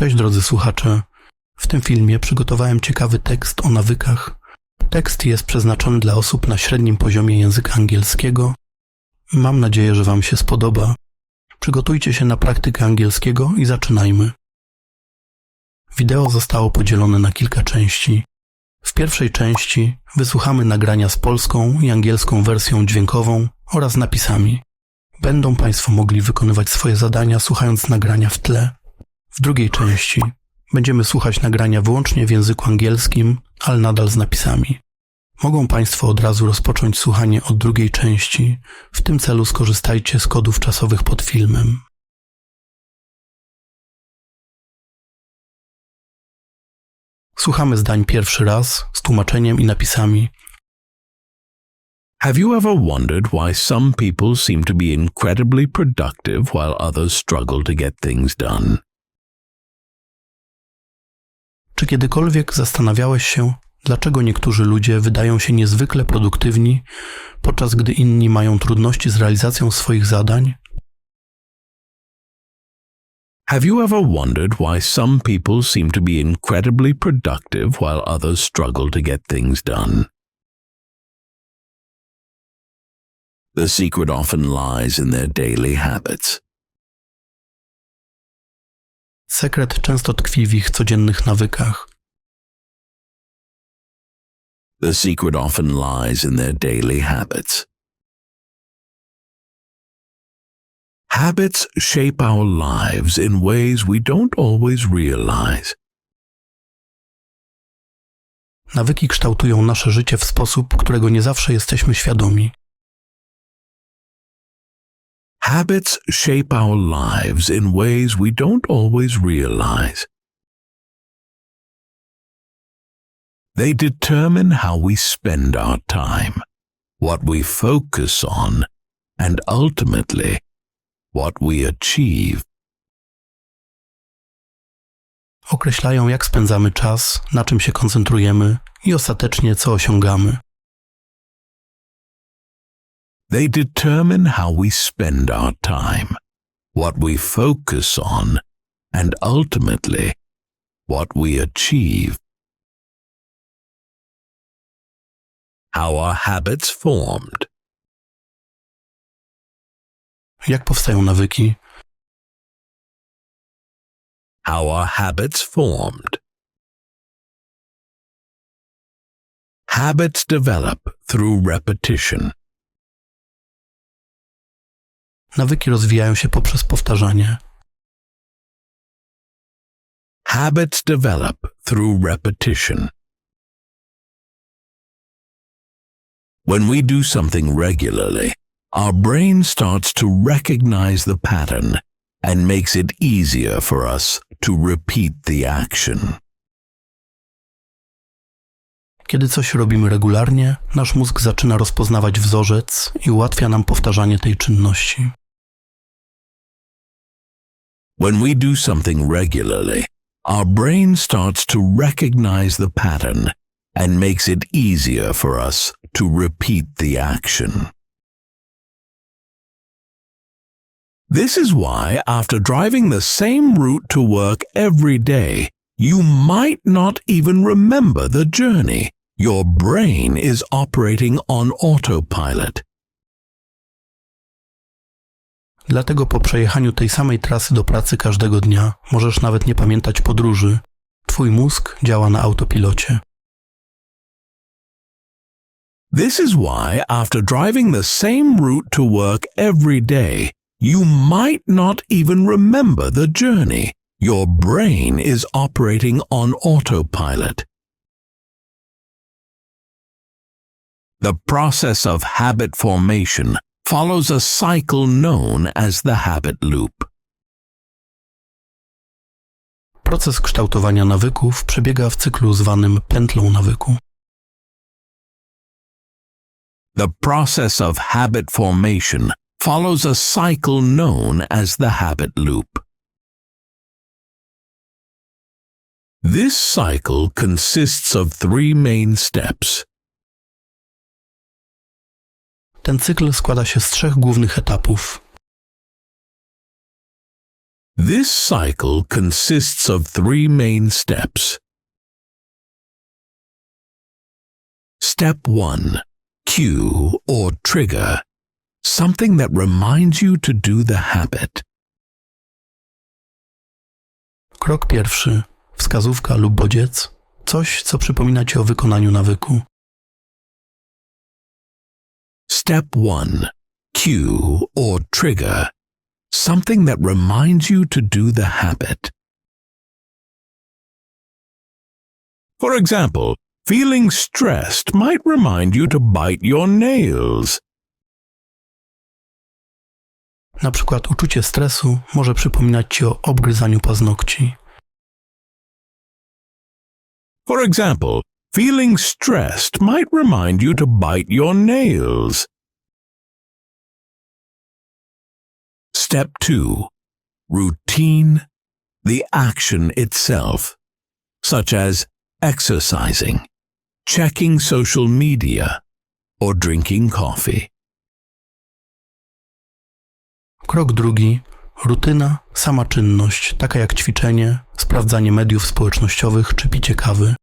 Cześć drodzy słuchacze. W tym filmie przygotowałem ciekawy tekst o nawykach. Tekst jest przeznaczony dla osób na średnim poziomie języka angielskiego. Mam nadzieję, że Wam się spodoba. Przygotujcie się na praktykę angielskiego i zaczynajmy. Wideo zostało podzielone na kilka części. W pierwszej części wysłuchamy nagrania z polską i angielską wersją dźwiękową oraz napisami. Będą Państwo mogli wykonywać swoje zadania słuchając nagrania w tle. W drugiej części będziemy słuchać nagrania wyłącznie w języku angielskim, ale nadal z napisami. Mogą Państwo od razu rozpocząć słuchanie od drugiej części. W tym celu skorzystajcie z kodów czasowych pod filmem. Słuchamy zdań pierwszy raz z tłumaczeniem i napisami. Have you ever wondered why some people seem to be incredibly productive while others struggle to get things done? Czy kiedykolwiek zastanawiałeś się, dlaczego niektórzy ludzie wydają się niezwykle produktywni, podczas gdy inni mają trudności z realizacją swoich zadań? Have you ever wondered why some people seem to be incredibly productive while others struggle to get things done? The secret often lies in their daily habits. Sekret często tkwi w ich codziennych nawykach. The secret often lies in their daily habits. Habits shape our lives in ways we don't always realize. Nawyki kształtują nasze życie w sposób, którego nie zawsze jesteśmy świadomi. Habits shape our lives in ways we don't always realize. They determine how we spend our time, what we focus on, and ultimately, what we achieve. Określają, jak spędzamy czas, na czym się koncentrujemy i ostatecznie co osiągamy. They determine how we spend our time, what we focus on, and ultimately, what we achieve. How are habits formed? Jak powstają nawyki? How are habits formed? Habits develop through repetition. Nawyki rozwijają się poprzez powtarzanie. Habits develop through repetition. When we do something regularly, our brain starts to recognize the pattern and makes it easier for us to repeat the action. Kiedy coś robimy regularnie, nasz mózg zaczyna rozpoznawać wzorzec i ułatwia nam powtarzanie tej czynności. When we do something regularly, our brain starts to recognize the pattern and makes it easier for us to repeat the action. This is why, after driving the same route to work every day, you might not even remember the journey. Your brain is operating on autopilot. Dlatego po przejechaniu tej samej trasy do pracy każdego dnia możesz nawet nie pamiętać podróży. Twój mózg działa na autopilocie. This is why, after driving the same route to work every day, you might not even remember the journey. Your brain is operating on autopilot. The process of habit formation follows a cycle known as the habit loop. Proces kształtowania nawyków przebiega w cyklu zwanym pętlą nawyku. The process of habit formation follows a cycle known as the habit loop. This cycle consists of three main steps. Ten cykl składa się z trzech głównych etapów. This cycle consists of three main steps. Step 1. Cue or trigger. Something that reminds you to do the habit. Krok pierwszy. Wskazówka lub bodziec. Coś, co przypomina ci o wykonaniu nawyku. Step 1. Cue or trigger. Something that reminds you to do the habit. For example, feeling stressed might remind you to bite your nails. Na przykład uczucie stresu może przypominać ci o obgryzaniu paznokci. For example, feeling stressed might remind you to bite your nails. Step 2. Routine. The action itself, such as exercising, checking social media, or drinking coffee. Krok drugi. Rutyna, sama czynność, taka jak ćwiczenie, sprawdzanie mediów społecznościowych czy picie kawy.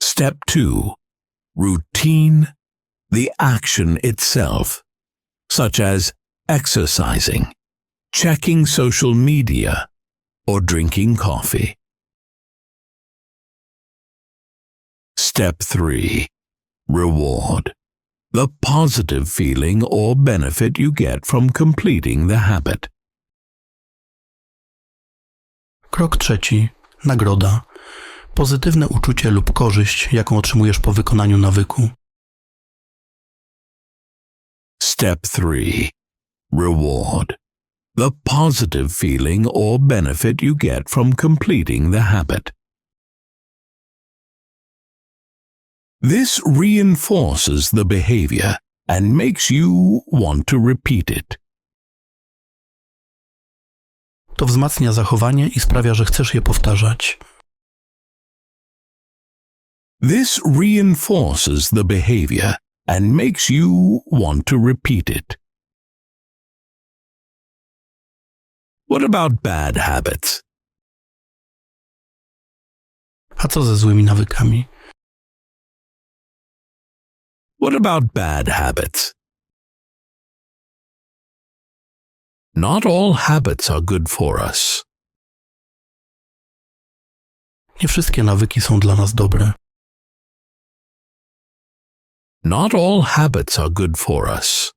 Step 2. Routine. The action itself, such as exercising, checking social media, or drinking coffee. Step 3. Reward. The positive feeling or benefit you get from completing the habit. Krok trzeci. Nagroda. Pozytywne uczucie lub korzyść, jaką otrzymujesz po wykonaniu nawyku. Step 3. Reward. The positive feeling or benefit you get from completing the habit. This reinforces the behavior and makes you want to repeat it. To wzmacnia zachowanie i sprawia, że chcesz je powtarzać. This reinforces the behavior and makes you want to repeat it. What about bad habits? A co ze złymi nawykami? What about bad habits? Not all habits are good for us. Nie wszystkie nawyki są dla nas dobre. Not all habits are good for us.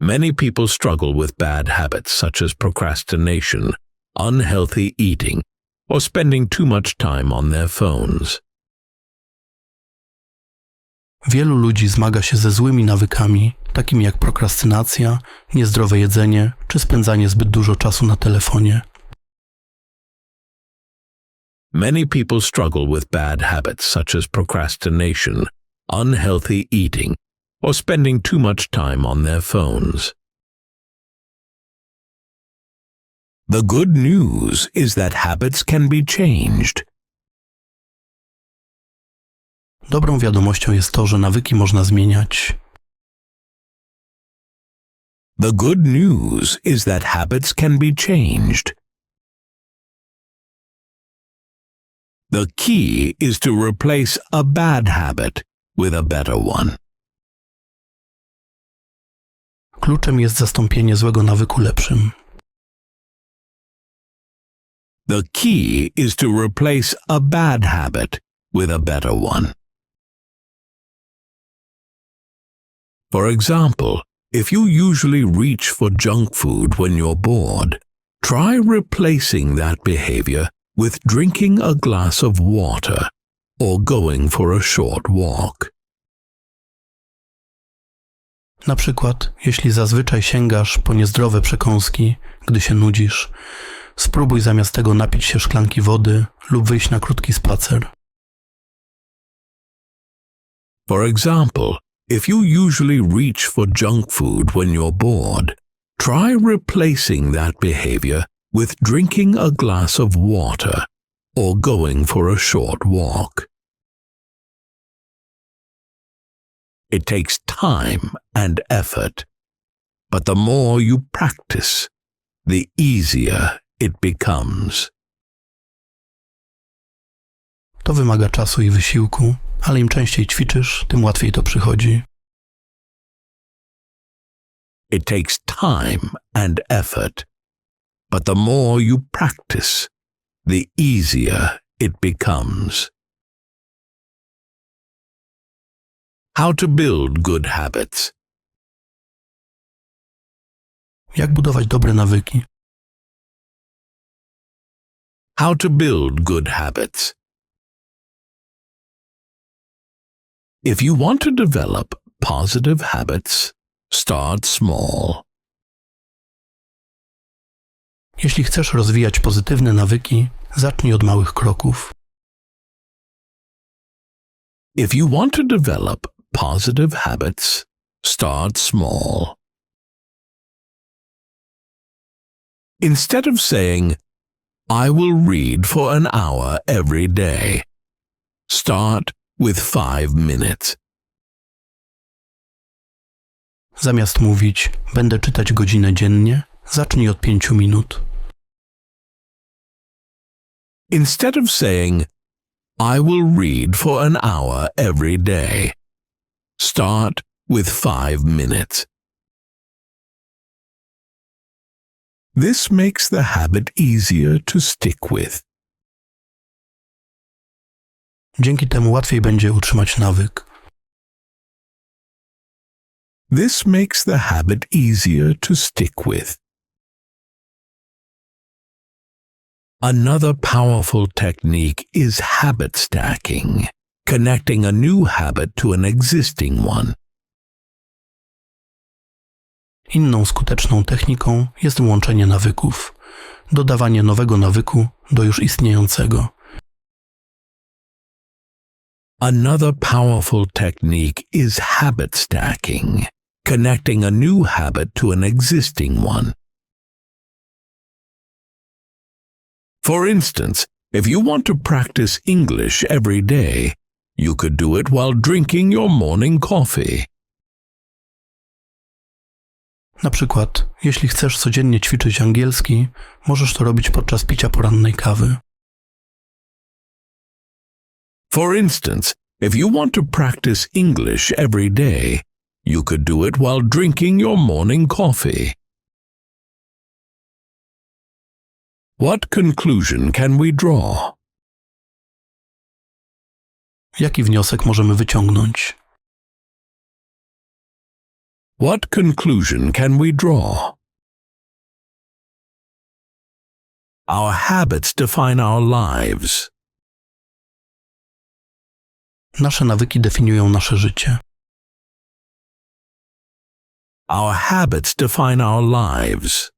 Many people struggle with bad habits such as procrastination, unhealthy eating, or spending too much time on their phones. Wielu ludzi zmaga się ze złymi nawykami, takimi jak prokrastynacja, niezdrowe jedzenie czy spędzanie zbyt dużo czasu na telefonie. Many people struggle with bad habits such as procrastination, unhealthy eating, or spending too much time on their phones. The good news is that habits can be changed. Dobrą wiadomością jest to, że nawyki można zmieniać. The good news is that habits can be changed. The key is to replace a bad habit with a better one. Kluczem jest zastąpienie złego nawyku lepszym. The key is to replace a bad habit with a better one. For example, if you usually reach for junk food when you're bored, try replacing that behavior with drinking a glass of water or going for a short walk. Na przykład, jeśli zazwyczaj sięgasz po niezdrowe przekąski, gdy się nudzisz, spróbuj zamiast tego napić się szklanki wody lub wyjść na krótki spacer. For example, if you usually reach for junk food when you're bored, try replacing that behavior with drinking a glass of water or going for a short walk. It takes time and effort, But the more you practice, the easier it becomes. To wymaga czasu i wysiłku, ale im częściej ćwiczysz, tym łatwiej to przychodzi. It takes time and effort. But the more you practice, the easier it becomes. How to build good habits. Jak budować dobre nawyki? How to build good habits. If you want to develop positive habits, start small. Jeśli chcesz rozwijać pozytywne nawyki, zacznij od małych kroków. If you want to develop positive habits, start small. Instead of saying, I will read for an hour every day, start with five minutes. Zamiast mówić, będę czytać godzinę dziennie, zacznij od pięciu minut. Instead of saying, I will read for an hour every day, start with five minutes. This makes the habit easier to stick with. Dzięki temu łatwiej będzie utrzymać nawyk. This makes the habit easier to stick with. Another powerful technique is habit stacking, connecting a new habit to an existing one. Inną skuteczną techniką jest łączenie nawyków, dodawanie nowego nawyku do już istniejącego. Another powerful technique is habit stacking, connecting a new habit to an existing one. For instance, if you want to practice English every day, you could do it while drinking your morning coffee. Na przykład, jeśli chcesz codziennie ćwiczyć angielski, możesz to robić podczas picia porannej kawy. For instance, if you want to practice English every day, you could do it while drinking your morning coffee. What conclusion can we draw? Jaki wniosek możemy wyciągnąć? What conclusion can we draw? Our habits define our lives. Nasze nawyki definiują nasze życie. Our habits define our lives.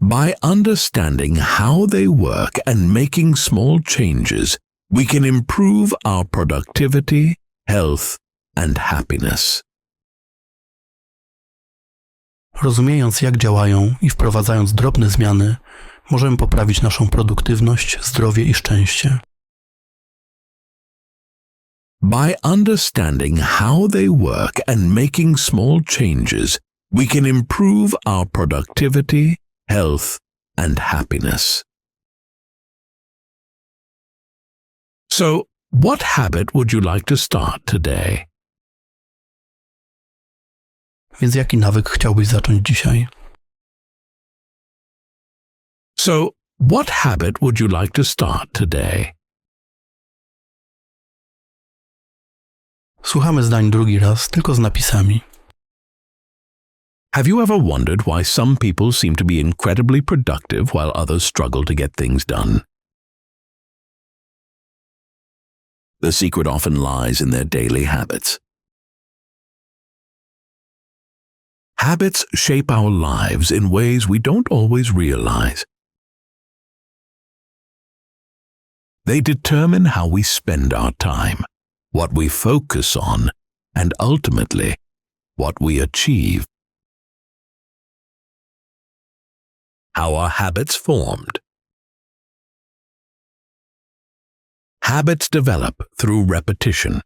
By understanding how they work and making small changes, we can improve our productivity, health, and happiness. Rozumiejąc, jak działają i wprowadzając drobne zmiany, możemy poprawić naszą produktywność, zdrowie i szczęście. By understanding how they work and making small changes, we can improve our productivity, health, and happiness. So, what habit would you like to start today? Więc jaki nawyk chciałbyś zacząć dzisiaj? So, what habit would you like to start today? Słuchamy zdań drugi raz, tylko z napisami. Have you ever wondered why some people seem to be incredibly productive while others struggle to get things done? The secret often lies in their daily habits. Habits shape our lives in ways we don't always realize. They determine how we spend our time, what we focus on, and ultimately, what we achieve. How are habits formed? Habits develop through repetition.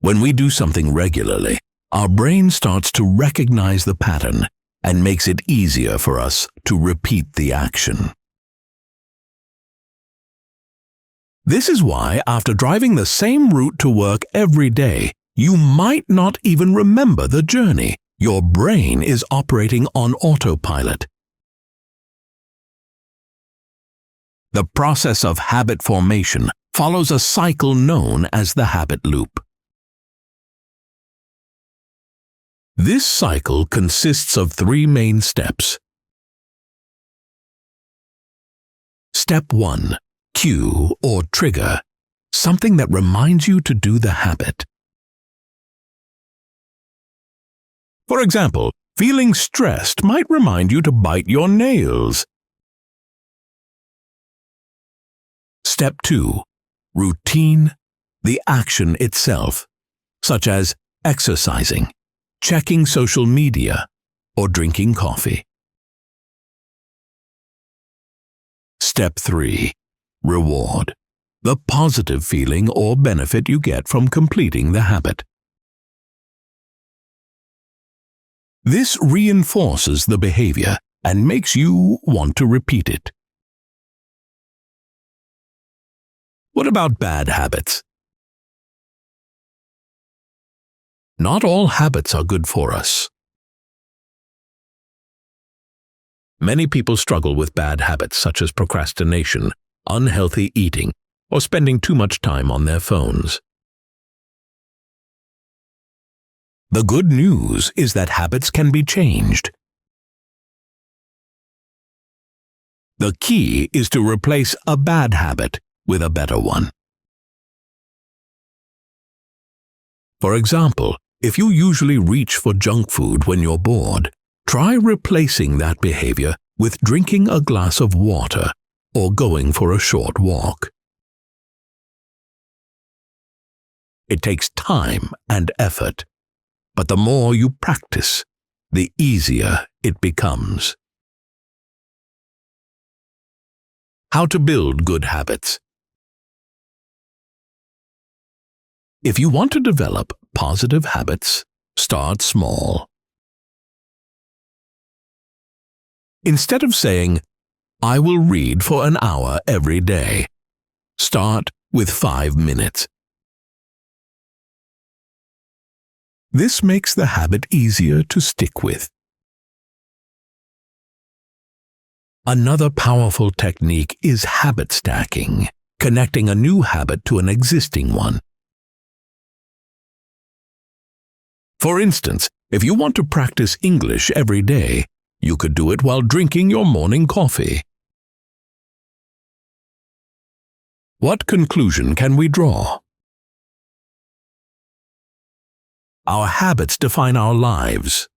When we do something regularly, our brain starts to recognize the pattern and makes it easier for us to repeat the action. This is why, after driving the same route to work every day, you might not even remember the journey. Your brain is operating on autopilot. The process of habit formation follows a cycle known as the habit loop. This cycle consists of three main steps. Step 1. Cue or trigger, something that reminds you to do the habit. For example, feeling stressed might remind you to bite your nails. Step 2. Routine, the action itself, such as exercising, checking social media, or drinking coffee. Step 3. Reward, the positive feeling or benefit you get from completing the habit. This reinforces the behavior and makes you want to repeat it. What about bad habits? Not all habits are good for us. Many people struggle with bad habits such as procrastination, unhealthy eating, or spending too much time on their phones. The good news is that habits can be changed. The key is to replace a bad habit with a better one. For example, if you usually reach for junk food when you're bored, try replacing that behavior with drinking a glass of water or going for a short walk. It takes time and effort, but the more you practice, the easier it becomes. How to build good habits. If you want to develop positive habits, start small. Instead of saying, I will read for an hour every day, start with five minutes. This makes the habit easier to stick with. Another powerful technique is habit stacking, connecting a new habit to an existing one. For instance, if you want to practice English every day, you could do it while drinking your morning coffee. What conclusion can we draw? Our habits define our lives.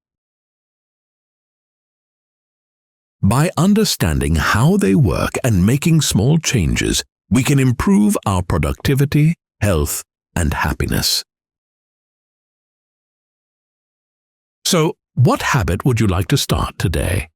By understanding how they work and making small changes, we can improve our productivity, health, and happiness. So, what habit would you like to start today?